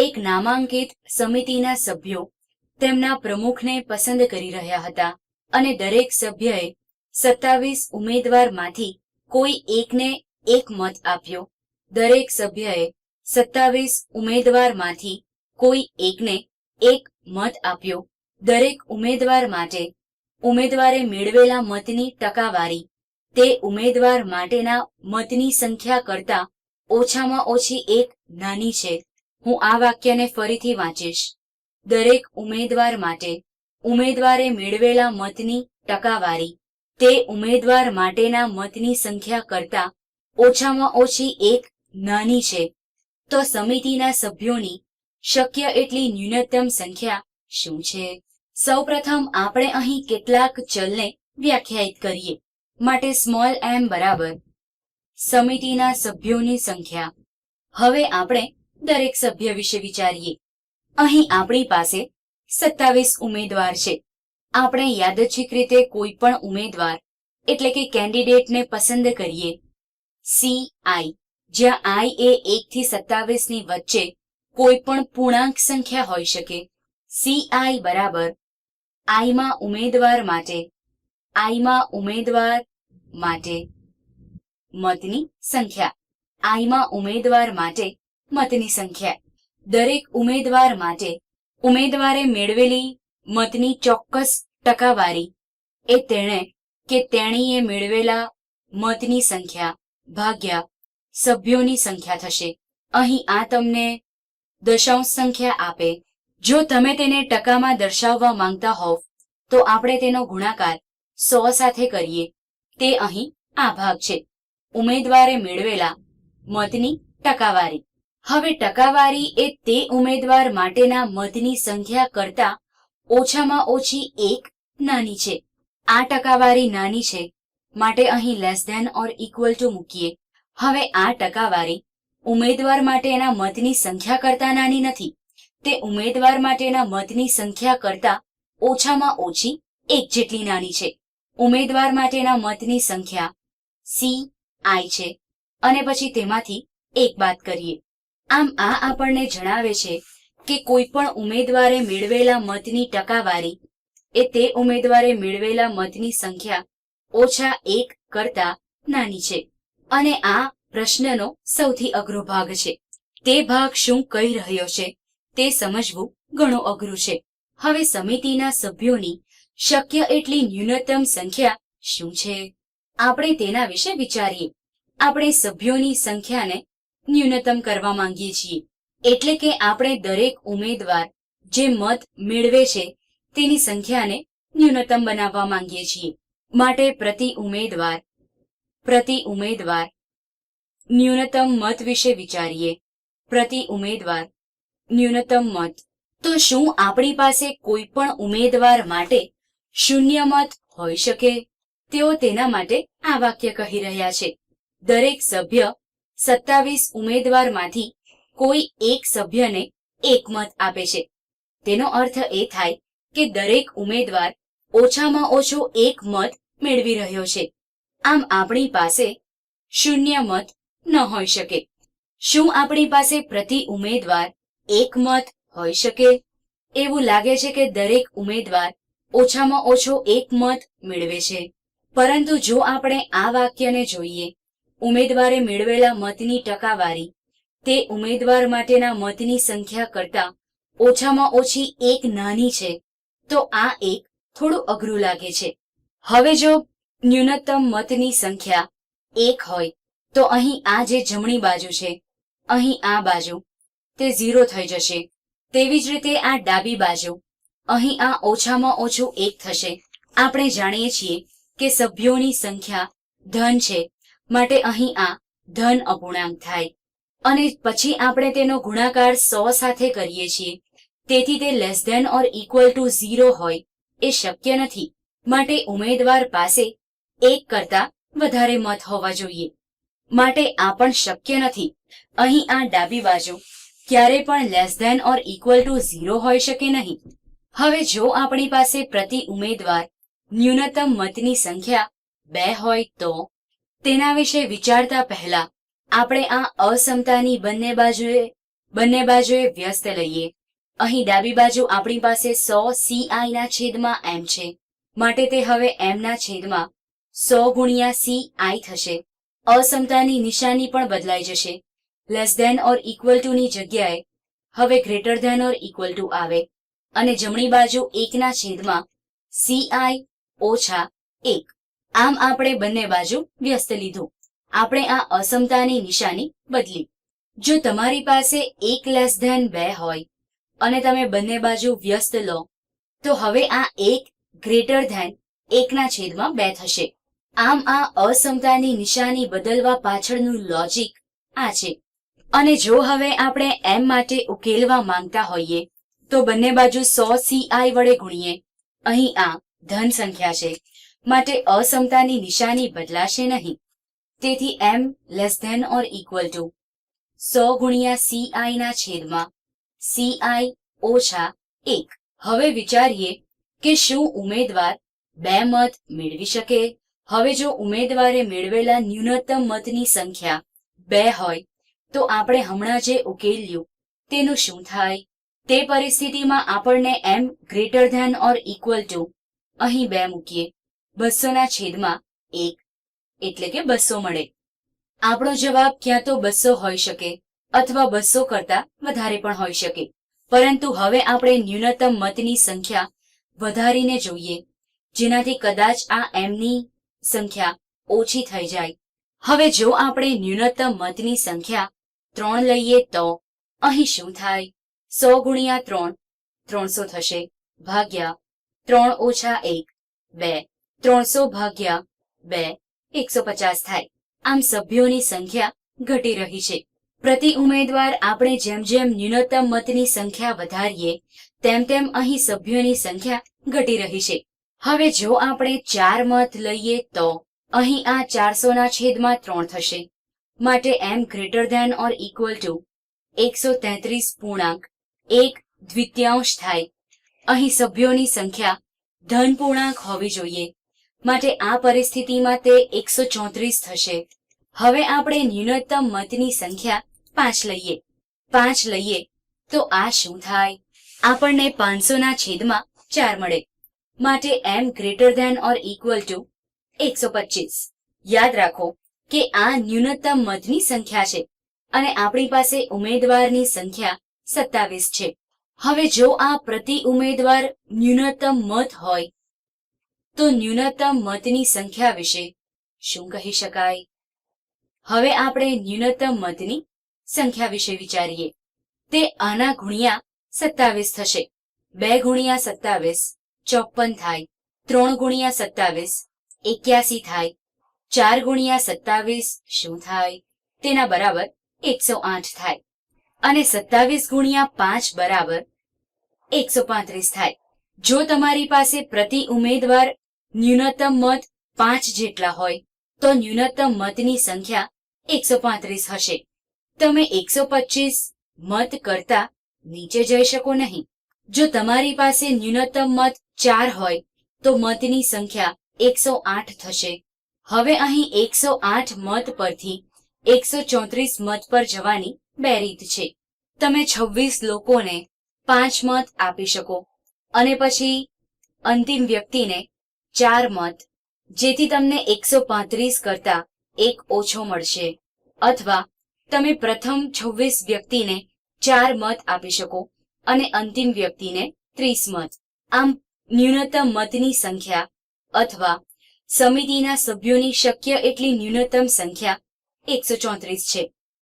એક નામાંકિત સમિતિના સભ્યો તેમના પ્રમુખને પસંદ કરી રહ્યા હતા અને દરેક સભ્યએ સત્તાવીસ ઉમેદવારમાંથી કોઈ એકને એક મત આપ્યો. દરેક સભ્યએ સત્તાવીસ ઉમેદવારમાંથી કોઈ એકને એક મત આપ્યો. દરેક ઉમેદવાર માટે ઉમેદવારે મેળવેલા મતની ટકાવારી, તે ઉમેદવાર માટેના મતની સંખ્યા કરતા ઓછામાં ઓછી એક નાની છે. હું આ વાક્યને ફરીથી વાંચીશ. દરેક ઉમેદવાર માટે, ઉમેદવારે મેળવેલા મતની ટકાવારી, તે ઉમેદવાર માટેના મતની સંખ્યા કરતા ઓછામાં ઓછી એક નાની છે. તો સમિતિના સભ્યોની શક્ય એટલી ન્યૂનતમ સંખ્યા શું છે? સૌપ્રથમ આપણે અહીં કેટલાક ચલને વ્યાખ્યાયિત કરીએ. માટે સ્મોલ એમ બરાબર. સમિતિના સભ્યોની સંખ્યા. હવે આપણે દરેક સભ્ય વિશે વિચારીએ. અહીં આપણી પાસે સત્તાવીસ ઉમેદવાર છે. આપણે યાદચ્છિક રીતે કોઈ પણ ઉમેદવાર, એટલે કે કેન્ડિડેટને પસંદ કરીએ. C, I. જ્યાં આઈ એ એક થી સત્તાવીસની વચ્ચે કોઈ પણ પૂર્ણાંક સંખ્યા હોઈ શકે. સી, આઈ બરાબર આઈમાં ઉમેદવાર માટે આઈમાં ઉમેદવાર માટે મતની સંખ્યા. આઈમાં ઉમેદવાર માટે મતની સંખ્યા. દરેક ઉમેદવાર માટે ઉમેદવારે મેળવેલી મતની ચોક્કસ ટકાવારી. એ તેણે કે તેણીએ મેળવેલા મતની સંખ્યા ભાગ્યા સભ્યોની સંખ્યા થશે. અહીં આ તમને દશાંશ સંખ્યા આપે. જો તમે તેને ટકામાં દર્શાવવા માંગતા હોવ, તો આપણે તેનો ગુણાકાર સો સાથે કરીએ. તે અહીં આ ભાગ છે. ઉમેદવારે મેળવેલા મતની ટકાવારી. હવે ટકાવારી એ તે ઉમેદવાર માટેના મતની સંખ્યા કરતા ઓછામાં ઓછી એક નાની છે. આ ટકાવારી નાની છે. માટે અહીં less than or equal to મૂકીએ. હવે આ ટકાવારી ઉમેદવાર માટેના મતની સંખ્યા કરતા નાની નથી. તે ઉમેદવાર માટેના મતની સંખ્યા કરતા ઓછામાં ઓછી એક જેટલી નાની છે. ઉમેદવાર માટેના મતની સંખ્યા સી આઈ છે. અને પછી તેમાંથી એક બાદ કરીએ. આમ આ આપણને જણાવે છે કે કોઈ પણ ઉમેદવારે મેળવેલા મતની ટકાવારી એ તે ઉમેદવારે મેળવેલા મતની સંખ્યા ઓછા એક કરતા નાની છે. અને આ પ્રશ્નનો સૌથી અઘરો ભાગ છે. તે ભાગ શું કહી રહ્યો છે તે સમજવું ઘણું અઘરું છે. હવે સમિતિના સભ્યોની શક્ય એટલી ન્યૂનતમ સંખ્યા શું છે? આપણે તેના વિશે વિચારીએ. આપણે સભ્યોની સંખ્યાને ન્યૂનતમ કરવા માંગીએ છીએ. એટલે કે આપણે દરેક ઉમેદવાર જે મત મેળવે છે, તેની સંખ્યાને ન્યૂનતમ બનાવવા માંગીએ છીએ. માટે પ્રતિ ઉમેદવાર પ્રતિ ઉમેદવાર ન્યૂનતમ મત વિશે વિચારીએ. પ્રતિ ઉમેદવાર ન્યૂનતમ મત. તો શું આપણી પાસે કોઈ પણ ઉમેદવાર માટે શૂન્ય મત હોઈ શકે? તેઓ તેના માટે આ વાક્ય કહી રહ્યા છે. દરેક સભ્ય સત્તાવીસ ઉમેદવારમાંથી કોઈ એક સભ્યને એક મત આપે છે. તેનો અર્થ એ થાય કે દરેક ઉમેદવાર ઓછામાં ઓછો એક મત મેળવી રહ્યો છે. આમ આપણી પાસે શૂન્ય મત ન હોઈ શકે. શું આપણી પાસે પ્રતિ ઉમેદવાર એક મત હોઈ શકે? એવું લાગે છે કે દરેક ઉમેદવાર ઓછામાં ઓછો એક મત મેળવે છે. પરંતુ જો આપણે આ વાક્યને જોઈએ ઉમેદવારે મેળવેલા મતની ટકાવારી. તે ઉમેદવાર માટેના મતની સંખ્યા કરતા ઓછામાં ઓછી એક નાની છે. તો આ એક થોડું અઘરું લાગે છે. હવે જો ન્યૂનતમ મતની સંખ્યા એક હોય, તો અહીં આ જે જમણી બાજુ છે, અહીં આ બાજુ, તે ઝીરો થઈ જશે. તેવી જ રીતે આ ડાબી બાજુ, અહીં આ ઓછામાં ઓછું એક થશે. આપણે જાણીએ છીએ કે સભ્યોની સંખ્યા ધન છે. માટે અહીં આ ધન અપૂર્ણાંક થાય. અને પછી આપણે તેનો ગુણાકાર સો સાથે કરીએ છીએ. તેથી તે less than or equal to zero હોય એ શક્ય નથી. માટે ઉમેદવાર પાસે એક કરતા વધારે મત હોવા જોઈએ. માટે આ પણ શક્ય નથી. અહીં આ ડાબી બાજુ ક્યારે પણ less than or equal to zero હોઈ શકે નહીં. હવે જો આપણી પાસે પ્રતિ ઉમેદવાર ન્યૂનતમ મતની સંખ્યા બે હોય તો તેના વિશે વિચારતા પહેલા આપણે આ અસમતાની બંને બાજુએ બંને બાજુએ વ્યસ્ત લઈએ. અહીં ડાબી બાજુ આપણી પાસે સો સીઆઈ ના છેદમાં એમ છે. માટે તે હવે એમના છેદમાં સો ગુણ્યા સીઆઈ થશે. અસમતાની નિશાની પણ બદલાઈ જશે. Less than or equal to ની જગ્યાએ હવે greater than or equal to આવે. અને જમણી બાજુ એકના છેદમાં સીઆઈ ઓછા એક. આમ આપણે બંને બાજુ વ્યસ્ત લીધું. આપણે આ અસમતાની નિશાની બદલી. જો તમારી પાસે એક લેસ ધેન બે હોય અને તમે બંને બાજુ વ્યસ્ત લો, તો હવે આ એક ગ્રેટર ધેન એકના છેદમાં બે થશે. આમ આ અસમતાની નિશાની બદલવા પાછળનું લોજિક આ છે. અને જો હવે આપણે એમ માટે ઉકેલવા માંગતા હોઈએ, તો બંને બાજુ સો સીઆઈ વડે ગુણીએ. અહીં આ ધન સંખ્યા છે. માટે અસમતાની નિશાની બદલાશે નહીં. તેથી M less than or equal to સો ગુણ્યા સીઆઈ ના છેદમાં સીઆઈ ઓછા એક. હવે વિચારીએ કે શું ઉમેદવાર બે મત મેળવી શકે? હવે જો ઉમેદવારે મેળવેલા ન્યૂનતમ મતની સંખ્યા બે હોય, તો આપણે હમણાં જે ઉકેલ્યું તેનું શું થાય? તે પરિસ્થિતિમાં આપણને M greater than or equal to અહીં બે મૂકીએ. બસોના છેદમાં એક, એટલે કે બસો મળે. આપણો જવાબ ક્યાં તો બસો હોઈ શકે અથવા બસો કરતા વધારે પણ હોઈ શકે. પરંતુ હવે આપણે ન્યૂનતમ મતની સંખ્યા વધારીને જોઈએ, જેનાથી કદાચ આ એમની સંખ્યા ઓછી થઈ જાય. હવે જો આપણે ન્યૂનતમ મતની સંખ્યા ત્રણ લઈએ તો અહીં શું થાય? સો ગુણ્યા ત્રણ, ત્રણસો થશે, ભાગ્યા ત્રણ ઓછા એક, બે ત્રણસો ભાગ્યા બે, એકસો પચાસ થાય. આમ સભ્યોની સંખ્યા ઘટી રહી છે. પ્રતિ ઉમેદવાર આપણે જેમ જેમ ન્યૂનતમ મતની સંખ્યા વધારીએ, તેમ તેમ અહીં સભ્યોની સંખ્યા ઘટી રહી છે. હવે જો આપણે ચાર મત લઈએ તો અહીં આ ચારસોના છેદમાં ત્રણ થશે. માટે M greater than or equal to એકસો તેત્રીસ પૂર્ણાંક એક દ્વિતીયાંશ થાય. અહીં સભ્યોની સંખ્યા ધન પૂર્ણાંક હોવી જોઈએ. માટે આ પરિસ્થિતિમાં તે એકસો ચોત્રીસ થશે. હવે આપણે ન્યૂનતમ મતની સંખ્યા પાંચ લઈએ. પાંચ લઈએ, તો આ શું થાય? આપણને પાંચસોના છેદમાં ચાર મળે. માટે M greater than or equal to એકસો પચીસ. યાદ રાખો કે આ ન્યૂનતમ મતની સંખ્યા છે અને આપણી પાસે ઉમેદવારની સંખ્યા સત્તાવીસ છે. હવે જો આ પ્રતિ ઉમેદવાર ન્યૂનતમ મત હોય તો ન્યૂનતમ મતની સંખ્યા વિશે શું કહી શકાય? હવે આપણે ન્યૂનતમ મતની સંખ્યા વિશે વિચારીએ. તે આના ગુણ્યા સત્તાવીસ થશે. બે ગુણ્યા સત્તાવીસ, ચોપન થાય. ત્રણ ગુણ્યા સત્તાવીસ, એક્યાસી થાય. ચાર ગુણ્યા સત્તાવીસ શું થાય? તેના બરાબર એકસો આઠ થાય. અને સત્તાવીસ ગુણ્યા પાંચ બરાબર એકસો પાંત્રીસ થાય. જો તમારી પાસે પ્રતિ ઉમેદવાર ન્યૂનતમ મત પાંચ જેટલા હોય, તો ન્યૂનતમ મતની સંખ્યા એકસો પાંત્રીસ હશે. તમે એકસો પચીસ મત કરતા નીચે જઈ શકો નહીં. જો તમારી પાસે ન્યૂનતમ મત ચાર હોય, તો મતની સંખ્યા એકસો આઠ થશે. હવે અહીં એકસો આઠ મત પરથી એકસો ચોત્રીસ મત પર જવાની બે રીત છે. તમે છવ્વીસ લોકોને પાંચ મત આપી શકો. અને પછી અંતિમ વ્યક્તિને ચાર મત, જેથી તમને એકસો પાંત્રીસ કરતા એક ઓછો મળશે. અથવા તમે પ્રથમ છવ્વીસ વ્યક્તિને ચાર મત આપી શકો અને અંતિમ વ્યક્તિને ત્રીસ મત. આમ ન્યૂનતમ મતની સંખ્યા અથવા સમિતિના સભ્યોની શક્ય એટલી ન્યૂનતમ સંખ્યા એકસો ચોત્રીસ છે.